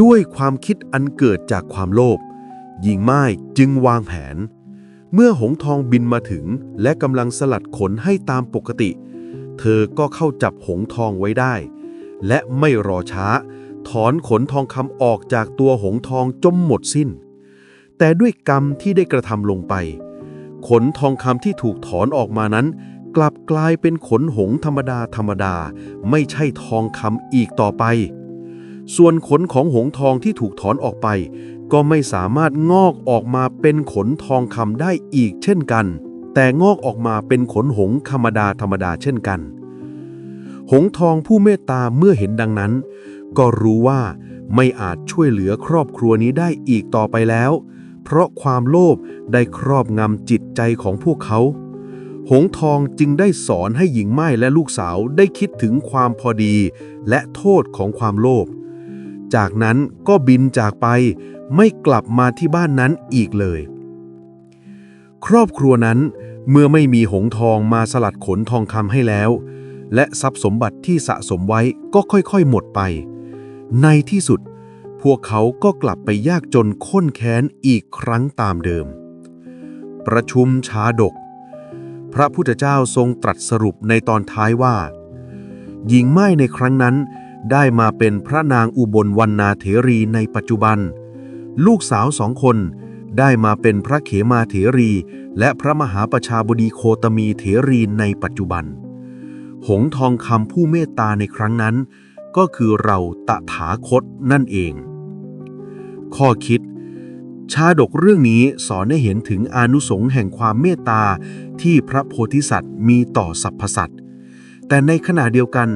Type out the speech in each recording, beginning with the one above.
ด้วยความคิดอันเกิดจากความโลภหญิงไม้จึงวางแผน เมื่อหงทองบินมาถึงและกำลังสลัดขนให้ตามปกติ เธอก็เข้าจับหงทองไว้ได้ และไม่รอช้า ถอนขนทองคำออกจากตัวหงทองจมหมดสิ้น แต่ด้วยกรรมที่ได้กระทำลงไป ขนทองคำที่ถูกถอนออกมานั้น กลับกลายเป็นขนหงธรรมดาธรรมดา ไม่ใช่ทองคำอีกต่อไป ส่วนขนของหงทองที่ถูกถอนออกไป ก็ไม่สามารถงอกออกมาเป็นขนทองคำได้อีกเช่นกัน แต่งอกออกมาเป็นขนหงธรรมดาธรรมดาเช่นกัน หงทองผู้เมตตาเมื่อเห็นดังนั้น ก็รู้ว่าไม่อาจช่วยเหลือครอบครัวนี้ได้อีกต่อไปแล้ว เพราะความโลภได้ครอบงำจิตใจของพวกเขา หงทองจึงได้สอนให้หญิงไม้และลูกสาวได้คิดถึงความพอดี และโทษของความโลภ จากนั้นก็บินจากไป ไม่กลับมาที่บ้านนั้นอีกเลย ครอบครัวนั้นเมื่อไม่มีหงทองมาสลัดขนทองคำให้แล้ว และทรัพย์สมบัติที่สะสมไว้ก็ค่อยๆหมดไป ในที่สุด พวกเขาก็กลับไปยากจนข้นแค้นอีกครั้งตามเดิม ประชุมชาดก พระพุทธเจ้าทรงตรัสสรุปในตอนท้ายว่า หญิงไม้ในครั้งนั้น ได้มาเป็นพระนางอุบลวรรณาเถรีในปัจจุบัน ลูกสาวสองคนได้มาเป็นพระเขมาเถรี และพระมหาประชาบดีโคตมีเถรีในปัจจุบัน หงทองคำผู้เมตตาในครั้งนั้น ก็คือเราตถาคตนั่นเอง ข้อคิด ชาดกเรื่องนี้สอนให้เห็นถึงอนุสงส์แห่งความเมตตาที่พระโพธิสัตว์มีต่อสรรพสัตว์แต่ในขณะเดียวกัน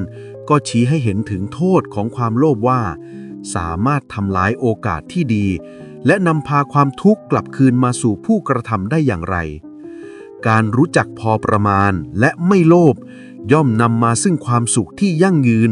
ก็ชี้ให้เห็นถึงโทษของความโลภว่า สามารถทำลายโอกาสที่ดี และนำพาความทุกข์กลับคืนมาสู่ผู้กระทำได้อย่างไร การรู้จักพอประมาณและไม่โลภย่อมนำมาซึ่งความสุขที่ยั่งยืน